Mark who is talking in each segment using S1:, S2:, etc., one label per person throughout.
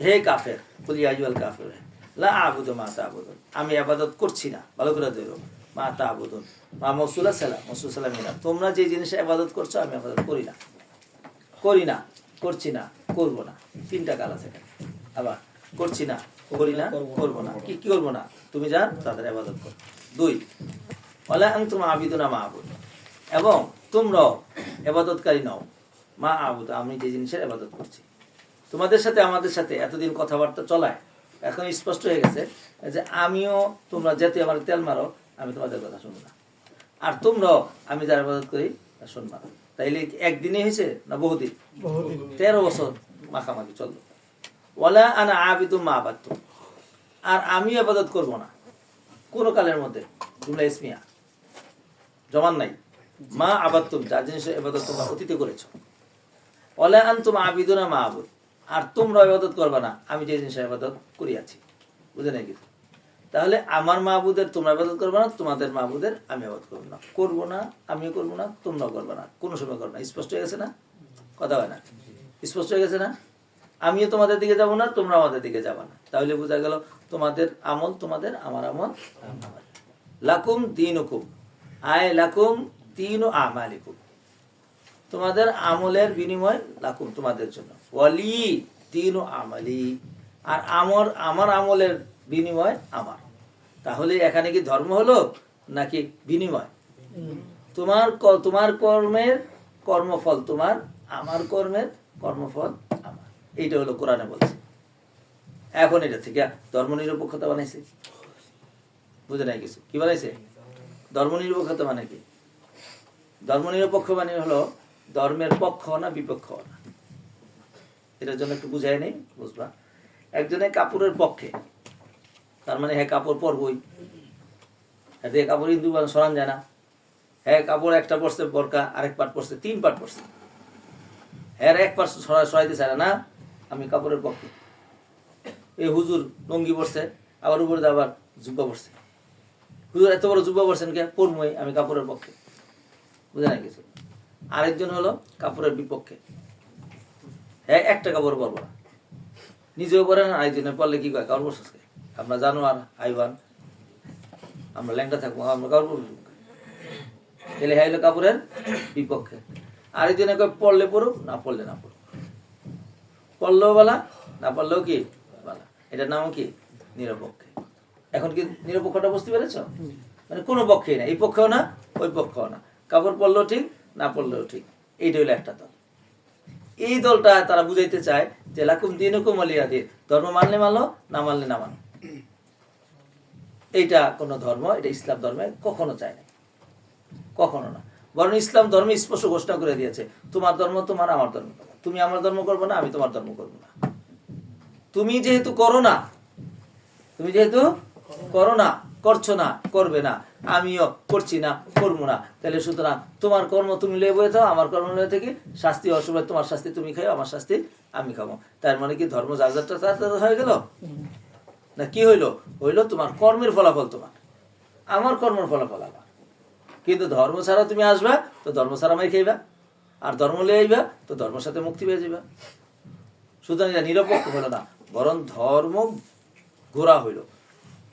S1: হে কাফের, বলি আজুয়াল কাফের লা আবুদ মা তা আবুদন আমি আবাদত করছি না, ভালো করে ধরো। মা তা আবুদন মা মসুল্লাহ সালাম মসুল সালাম তোমরা যে জিনিসে আবাদত করছ, আমি আবাদত করি না। করি না, করছি না, করব না। তিনটা কাল আছে আবার, করছি না, করি না, করব না। কি কি করব না? তুমি যান তাদের আবাদত করো। দুই বলে আমি তোমার আবিদ না মা আবুদ এবং তোমরাও এবাদতকারী নাও। মা আবুদ, আমি যে জিনিসের আবাদত করছি। তোমাদের সাথে আমাদের সাথে এতদিন কথাবার্তা চলায় এখন স্পষ্ট হয়ে গেছে যে আমিও তোমরা যেতে আমার তেল মারো আমি তোমাদের কথা শুনব না। আর তোমরাও আমি যার আবাদত করি শুনবা না। তাইলে কি একদিনই হয়েছে না বহুদিন? তেরো বছর মাখামাখি চলল ওলা আনা আবিদু মা আবাদ আর আমি আবাদত করব না। কোনো কালের মধ্যে জুমলা ইসমিয়া। জমান নাই। মা আবাত্তুম যা জিনিস এবাদত তোমরা অতীতে করেছ। ওলা আন তুম আবিদুনা মা আবুদ। আর তোমরা ইবাদত করবে না। আমি যে জিনিসের ইবাদত করিয়াছি। বুঝে নাই কিছু? তাহলে আমার মাহবুদের তোমরা ইবাদত করবে না, তোমাদের মাহবুদের আমি আবাদ করব না। করব না, আমিও করব না, তোমরাও করবে না। কোনো সময় করবে না। স্পষ্ট হয়ে গেছে না? কথা হয় না? স্পষ্ট হয়ে গেছে না? আমিও তোমাদের দিকে যাব না, তোমরা আমাদের দিকে যাবে না। তাহলে বোঝা গেল তোমাদের আমল, তোমাদের আমার আমল। লাকুম দিন হুকুম আয় লাকুম তিন ও আমালিকুম। তোমাদের আমলের বিনিময় লাকুম তোমাদের জন্য। ওয়ালি দিন ও আমালি। আর আমার আমার আমলের বিনিময় আমার। তাহলে এখানে কি ধর্ম হলো নাকি বিনিময়? তোমার তোমার কর্মের কর্মফল তোমার, আমার কর্মের কর্মফল আমার। এইটা হলো কোরআনে বলছে। এখন এটা থেকে ধর্ম নিরপেক্ষতা বানাইছে। বুঝে নাই কিছু? কি বানাইছে? ধর্ম নিরপেক্ষতা মানে কি? ধর্ম নিরপেক্ষ মানে হলো ধর্মের পক্ষ না বিপক্ষ না। এটার জন্য একটু বুঝাই নেই বুঝবা? একজনে কাপড়ের পক্ষে তার মানে হ্যাঁ কাপড় পরবই। এতে কাপড় হিন্দু সরান যায় না। হ্যাঁ কাপড় একটা পড়ছে বরকা আরেক পাট পড়ছে তিন পাট পড়ছে। হ্যাঁ এক পাট সরা সরাইতে চায় না, না আমি কাপড়ের পক্ষে। এই হুজুর লঙ্গি পড়ছে আবার উপরে আবার জুব্বা পড়ছে হুজুর এত বড় জুব্বা পড়ছেন কে? পড়মই আমি কাপড়ের পক্ষে। বুঝে না কিছু? আরেকজন হলো কাপড়ের বিপক্ষে। হ্যাঁ একটা কাপড় পরবো না। নিজেও পরে না আরেকজনে পরলে কি কয়? কাপড় কে? আমরা জানো আর আইবান। আমরা ল্যাংটা থাকব আমরা কাপড় পরবো এলে হ্যাঁ হলো কাপড়ের বিপক্ষে। আরেকজনে কয় পড়লে পড়ুক না পড়লে না পড়ুক পড়লেও বলা না পড়লেও কি? বলা। এটার নাম কি? নিরপেক্ষে। এখন কি নিরপেক্ষটা বুঝতে পেরেছ? মানে কোনো পক্ষেই না এই পক্ষেও না ওই পক্ষেও না। কাপড় পরলেও ঠিক না পরলেও ঠিক। এইটা হলো একটা দল। এই দলটা তারা বুঝাইতে চায় যে, লাকুম দিন হুকুম আলিয়াদির ধর্ম মানলে মানলো না মানলে না মানো। এইটা কোনো ধর্ম, এটা ইসলাম ধর্মে কখনো চায় না কখনো না। বরং ইসলাম ধর্মে স্পষ্ট ঘোষণা করে দিয়েছে, তোমার ধর্ম, তোমার আমার ধর্ম। তুমি আমার ধর্ম করবে না, আমি তোমার ধর্ম করব না। তুমি যেহেতু করো না, তুমি যেহেতু করো না, করছ না, করবে না আমিও করছি না, করব না। তাহলে সুতরাং তোমার কর্ম তুমি লেয়ে বয়ে থাও, আমার কর্ম লয়ে থেকে শাস্তি অসময় তোমার শাস্তি তুমি খাও, আমার শাস্তি আমি খাব। তার মানে কি ধর্ম যার যারটা তার তার হয়ে গেল? না, কি হইল? হইল তোমার কর্মের ফলাফল তোমার। আমার কর্মের ফলাফল আমার কিন্তু ধর্ম ছাড়া তুমি আসবা, তো ধর্ম ছাড়া মাই খাইবা। আর ধর্ম লিয়ে আইবা, তো ধর্মের সাথে মুক্তি পেয়ে যাবা সুতরাং এটা নিরপেক্ষ হলো না, বরং ধর্ম ঘোরা হইল।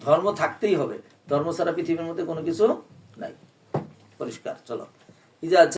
S1: ধর্ম থাকতেই হবে। ধর্ম ছাড়া পৃথিবীর মধ্যে কোনো কিছু নাই। পরিষ্কার চলো। ইজা